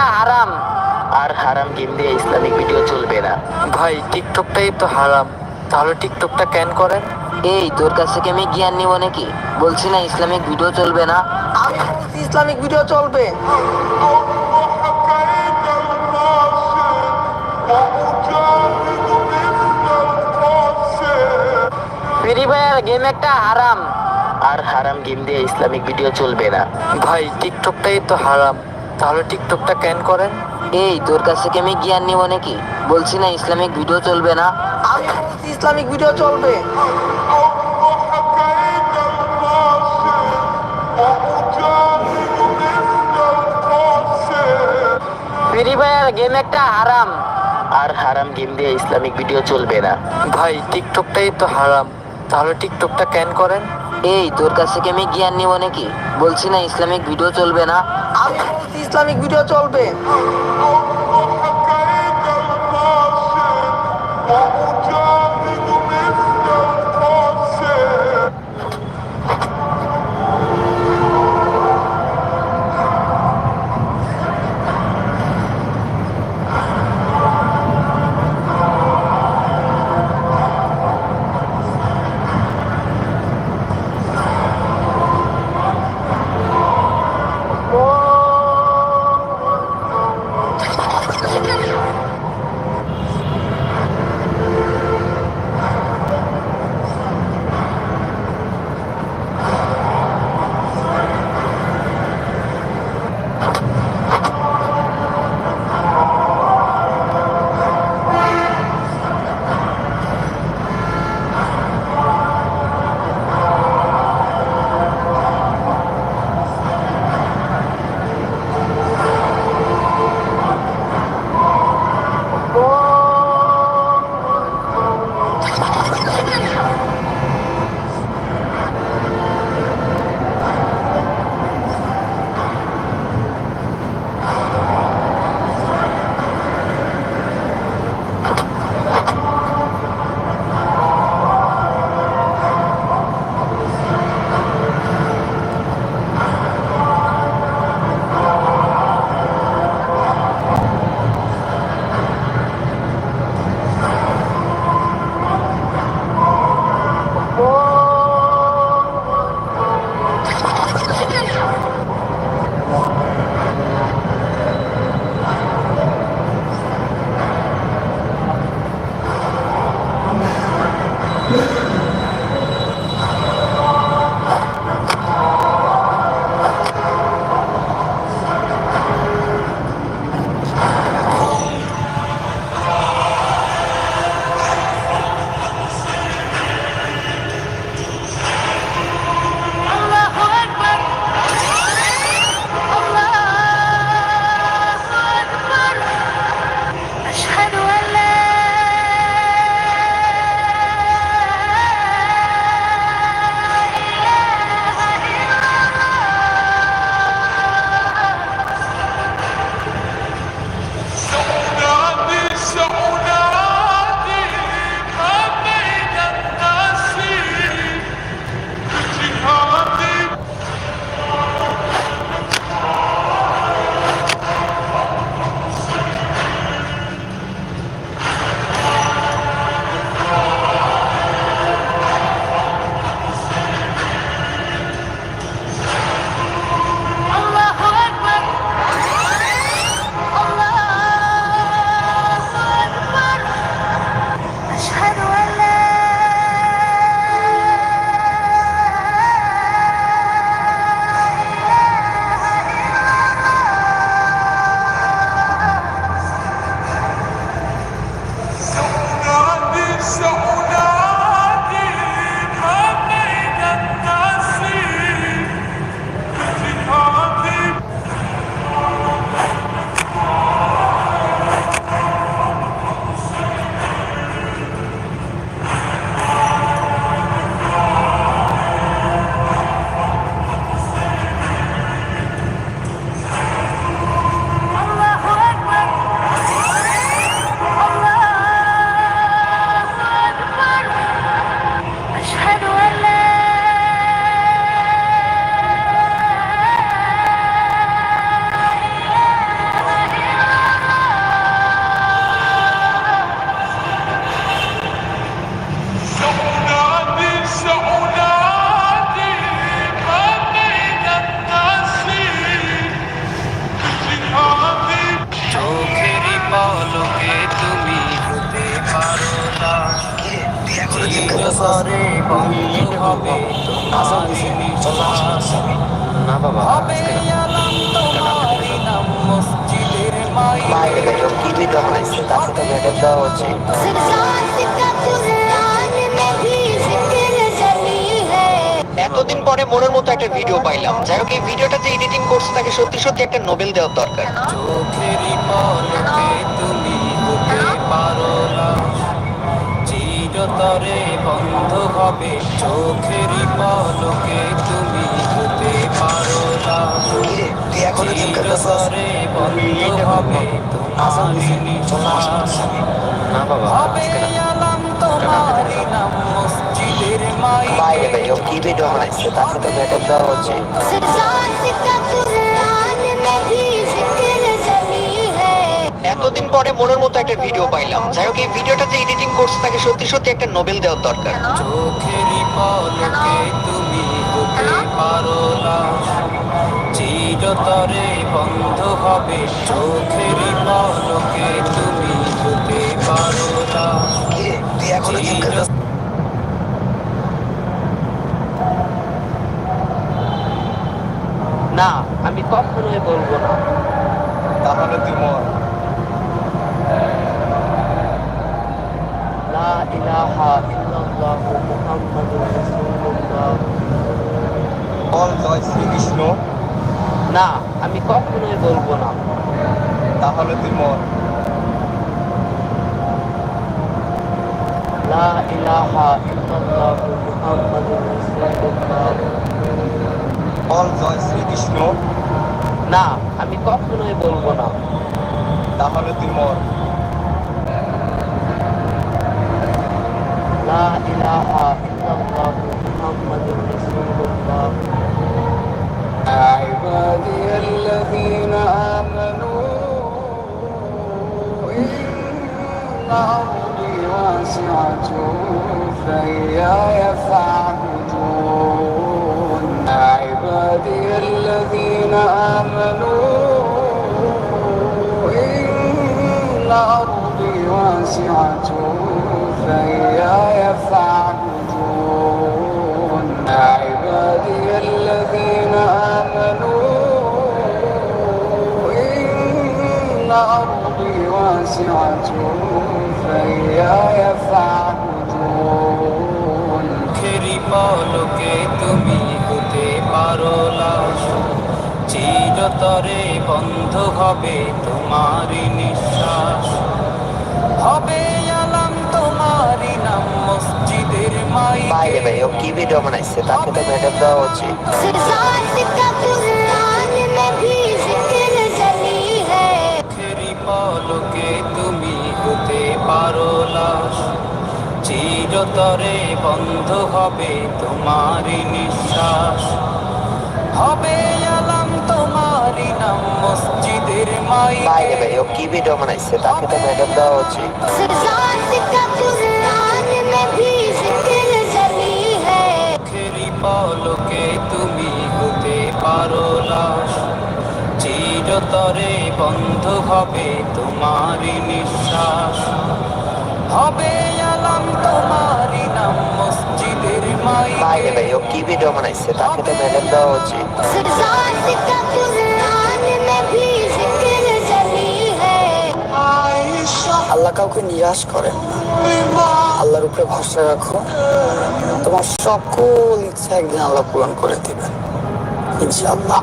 একটা হারাম। আর হারাম গেম দিয়ে ইসলামিক ভিডিও চলবে না। ভাই টিকটকটাই তো হারাম। তাহলে টিকটকটা ক্যান করেন? এই তোর কাছ থেকে আমি জ্ঞান নিব নাকি? বলছি না ইসলামিক ভিডিও চলবে না। আমি বলছি ইসলামিক ভিডিও চলবে। ফ্রি ফায়ার গেম একটা হারাম। আর হারাম গেম দিয়ে ইসলামিক ভিডিও চলবে না। ভাই টিকটকটাই তো হারাম। তাহলে টিকটকটা ক্যান করেন? এই তোর কাছ থেকে আমি জ্ঞান নিব নাকি? বলছি না ইসলামিক ভিডিও চলবে না। আমি বলছি ইসলামিক ভিডিও চলবে। ফ্রি ফায়ার গেম একটা হারাম। আর হারাম গেম দিয়ে ইসলামিক ভিডিও চলবে না। ভাই টিকটকটাই তো হারাম। তাহলে টিকটকটা ক্যান করেন? এই তোর কাছ থেকে আমি জ্ঞান নিব নাকি? বলছি না ইসলামিক ভিডিও চলবে না। আমি বলছি ইসলামিক ভিডিও চলবে। এতদিন পরে মনের মতো একটা ভিডিও পাইলাম। যাই হোক এই ভিডিওটা যে এডিটিং করছে তাকে সত্যি সত্যি একটা নোবেল দেওয়ার দরকার। চিরতরে বন্ধ হবে। চোখেরই পলকে তুমি হতে পারো লাশ চিরতরে বন্ধ হবে। না বাবা হবে আলাম তোমারই নাম মসজিদের এতদিন পরে মনের মতো একটা ভিডিও পাইলাম। যাই হোক এই ভিডিওটা এডিটিং করছে তাকে সত্যি সত্যি একটা নোবেল দেওয়ার দরকার। চোখেরই পলকে তুমি চিরতরে বন্ধ হবে। চোখেরই পলকে তুমি হতে পারো না। না আমি কখনোই বলব না। তাহলে তুই মর। লা ইলাহা ইল্লাল্লাহু মুহাম্মাদুর রাসূলুল্লাহ। বল জয় শ্রীকৃষ্ণ। না আমি কখনোই বলব না। তাহলে তুই মর। লা ইলাহা ইল্লাল্লাহু মুহাম্মাদুর রাসূলুল্লাহ। বল জয় শ্রীকৃষ্ণ না আমি কখনোই বলবো না তাহলে তুই মর লা ইলাহা ইল্লাল্লাহু মুহাম্মাদুর রাসূলুল্লাহ عبادي الذين آمنوا إن أرضي واسعة فإياي آمنوا إن أرضي واسعة فإياي فاعبدون عبادي الذين آمنوا إن أرضي واسعة فإياي فاعبدون খেরি পলকে তুমি হতে পারো লাশ চিরতরে বন্ধ হবে তোমারই নিঃশ্বাস। হবে আলাম তোমারই নাম মসজিদের মাই ভাই ভাই ও কি ভিডিও বানাইছে? তাকে তো মেডেল দেওয়া উচিত। পলকে তুমি হতে চিরতরে বন্ধ হবে তোমারই নিঃশ্বাস। হবে বাইরে ভাই ও কি ভিডিও বানাইছে তাকে তো মেডাল দেওয়া উচিত পলকে তুমি হতে পারো লাশ চিরতরে বন্ধ হবে তোমারি নিঃশ্বাস হবে আলাম তোমারি নাম মসজিদের মাই বাইরে ভাই ও কি ভিডিও বানাইছে তাকে তো মেডাল দেওয়া উচিত আল্লাহ কাউকে নিরাশ করেন। আল্লাহর উপরে ভরসা রাখো তোমার সকল ইচ্ছা একদিন আল্লাহ পূরণ করে দিবেন। ইনশাআল্লাহ।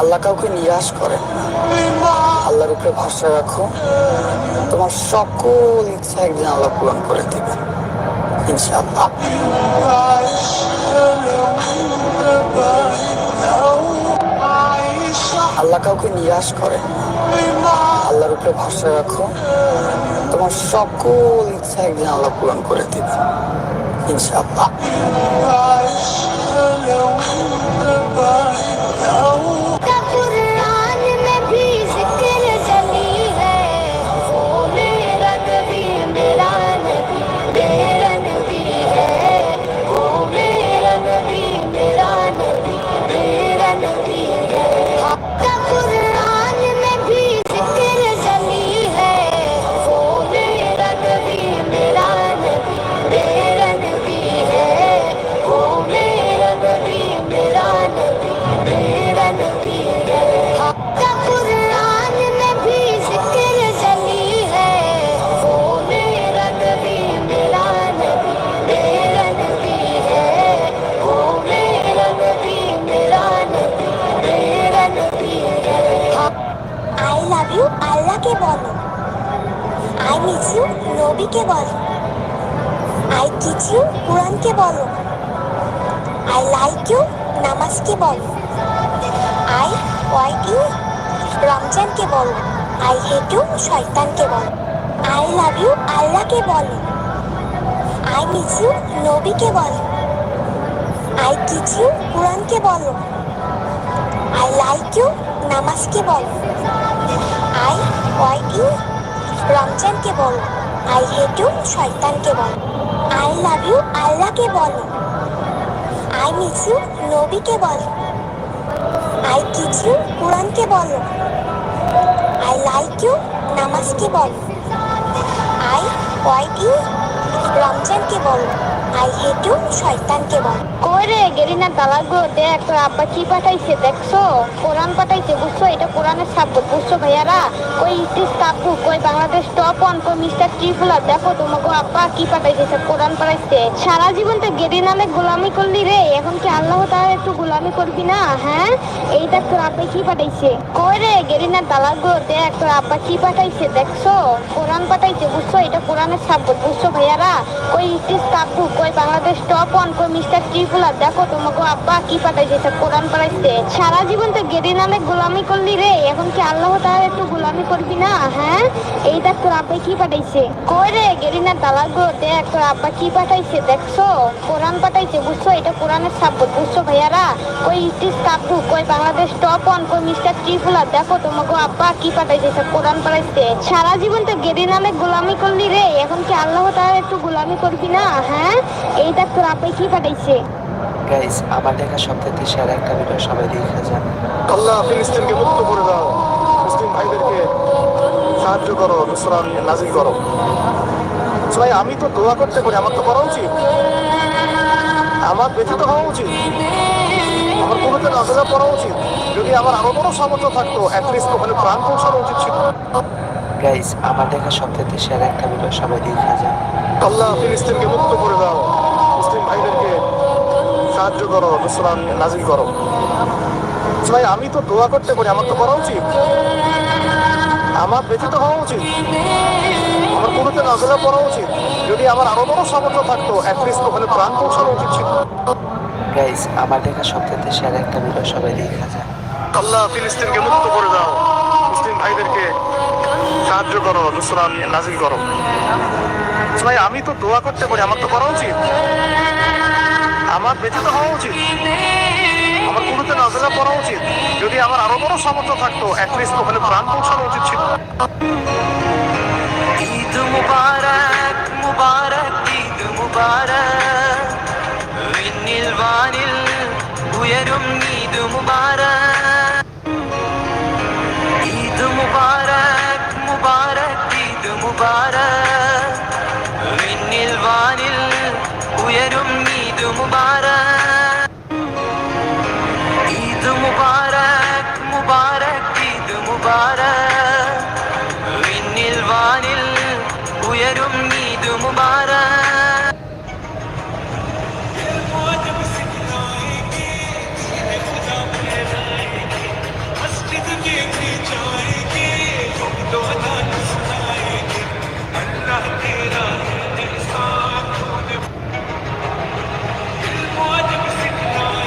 আল্লাহ কাউকে নিরাশ করেন। আল্লাহর উপরে ভরসা রাখো তোমার সকল ইচ্ছা একদিন আল্লাহ পূরণ করে দেবেন। ইনশাআল্লাহ। আল্লাহ কাউকে নিরাশ করে আল্লাহর উপরে ভরসা রাখো। তোমার সকল ইচ্ছা একদিন আল্লাহ পূরণ করে দিবে। ইনশাআল্লাহ। ইউ নবীকে আই টিচ ইউ কোরআনকে বলো। আই লাইক ইউ নামাজকে বলো। আই ওয়াইট ইউ রমজানকে বলো। আই হেট ইউ শয়তানকে বলো। আই লাভ ইউ আল্লাহকে বলো। আই মিস ইউ নবীকে বলো। আই টিচ ইউ কোরআনকে বলো। আই লাইক ইউ নামাজকে বলো। আই ওয়াইট ইউ রমজানকে বলো। আই হেট ইউ শয়তানকে বলো। আই লাভ ইউ আল্লাহকে বলো। আই মিস ইউ নবীকে বলো। আই কিস ইউ কোরআনকে বলো। আই লাইক ইউ নামাজকে বলো। আই ওয়াইট ইউ রমজানকে বলো। হেট ইউ শয়তানকে বলো। কইরে গেরিনা দালাগো দেখ তোর আব্বা কি পাঠাইছে, দেখছ? কোরআন পাঠাইছে, বুঝছ? এটা কোরআনের সাবজেক্ট বুঝছ ভাইয়ারা কই ইতিস কাকু কই বাংলাদেশ টপ ওয়ান কই মিস্টার ত্রিপুলা দেখো তোমাকে আব্বা কি পাঠাইছে কোরআন পাঠাইছে। সারা জীবন তো গেরিনালে গোলামি করলি রে এখন কি আল্লাহ তাআলা একটু গোলামি করবি না হ্যাঁ এই দেখ তোর আব্বা কি পাঠাইছে? কইরে গেরিনা দালাগো দেখ তোর আব্বা কি পাঠাইছে, দেখছ? কোরআন পাঠাইছে, বুঝছ? এটা কোরআনের সাবজেক্ট বুঝছ ভাইয়ারা কই ইতিস কাকু কই বাংলাদেশ টপ ওয়ান কই মিস্টার ত্রিপুলা দেখো তোমাকে আব্বা কি পাঠাইছে কোরআন পাঠাইছে। সারা জীবন তো গেরিনালে গোলামি করলি রে। এখন কি আল্লাহ তাআলা একটু গোলামি করবি না? হ্যাঁ? এই দেখ তোর আব্বা কি পাঠাইছে? কই রে গেরিনা দালাগো দেখ তোর আব্বা কি পাঠাইছে, দেখছ? কোরআন পাঠাইছে, বুঝছ? এটা কোরআনের সাবজেক্ট বুঝছ ভাইয়ারা? কই ইতিস কাকু কই বাংলাদেশ টপ ওয়ান কই মিস্টার ত্রিপুলা দেখো তোমাকে আব্বা কি পাঠাইছে কোরআন পাঠাইছে। সারা জীবন তো গেরিনালে গোলামি করলি রে। এখন কি আল্লাহ তাআলা একটু গোলামি করবি না? হ্যাঁ? এই দেখ তোর আব্বা কি পাঠাইছে? গাইস আমার দেখা সপ্তাহে সেরা একটা ভিডিও সবাই দেখে যান। আল্লাহ ফিলিস্তিনকে মুক্ত করে দাও। মুসলিম ভাইদেরকে সাহায্য করো নুসরান নাজিল করো। ভাই আমি তো দোয়া করতে পারি আমার তো করা উচিত। আমার ব্যথিত হওয়া উচিত। আমার কোনোতে নাজেলা পড়া উচিত। যদি আমার আরও কোনো সামর্থ্য থাকতো অ্যাটলিস্ট ওখানে প্রাণ পৌঁছানো উচিত ছিল। গাইস আমার দেখা সপ্তাহে সেরা একটা ভিডিও সবাই দেখে যান আল্লাহ ফিলিস্তিনকে মুক্ত করে দাও। মুসলিম ভাইদেরকে সাহায্য করো নুসরান নাজিল করো। ভাই আমি তো দোয়া করতে পারি আমার তো করা উচিত। আমার ব্যথিত হওয়া উচিত। আমার কোনোতে নাজেলা পড়া উচিত। যদি আমার আরও বড় সামর্থ্য থাকতো অ্যাটলিস্ট ওখানে প্রাণ পৌঁছানো উচিত ছিল। গাইস আমার দেখা সপ্তাহে সেরা একটা ভিডিও সবাই দেখে যান আল্লাহ ফিলিস্তিনকে মুক্ত করে দাও। মুসলিম ভাইদেরকে সাহায্য করো নুসরান নাজিল করো ভাই আমি তো দোয়া করতে পারি আমার তো করা উচিত আমার ব্যথিত হওয়া উচিত আমার কোনোতে নাজেলা পড়া উচিত যদি আমার আরো বড় সামর্থ্য থাকতো অ্যাটলিস্ট ওখানে প্রাণ পৌঁছানো উচিত ছিল ঈদ മുബാരക് മുബാരക് ഈദ് മുബാരക് വിണ്ണിൽ വാനിൽ ഉയരും ഈദ് മുബാരക് Para